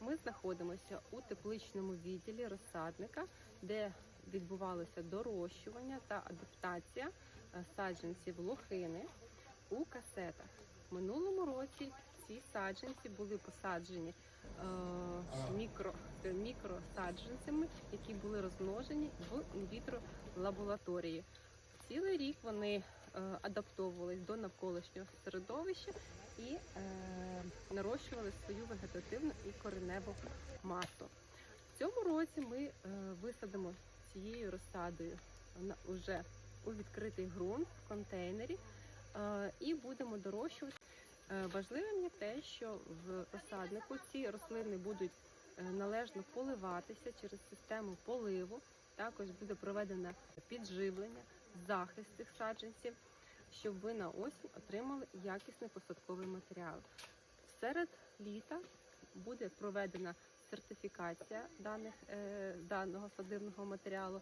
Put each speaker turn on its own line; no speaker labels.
Ми знаходимося у тепличному відділі розсадника, де відбувалося дорощування та адаптація е, саджанців лохини у касетах. Минулому році ці саджанці були посаджені е, мікро, е, мікросаджанцями, які були розмножені в інвітро лабораторії. Цілий рік вони адаптовувались до навколишнього середовища і е, нарощували свою вегетативну і кореневу масу. В цьому році ми е, висадимо цією розсадою на уже у відкритий ґрунт в контейнері е, і будемо дорощувати. Е, Важливим є те, що в розсаднику ці рослини будуть е, належно поливатися через систему поливу. Також буде проведено підживлення, захист цих саджанців, щоб ви на осінь отримали якісний посадковий матеріал. Серед літа буде проведена сертифікація даних, е, даного садибного матеріалу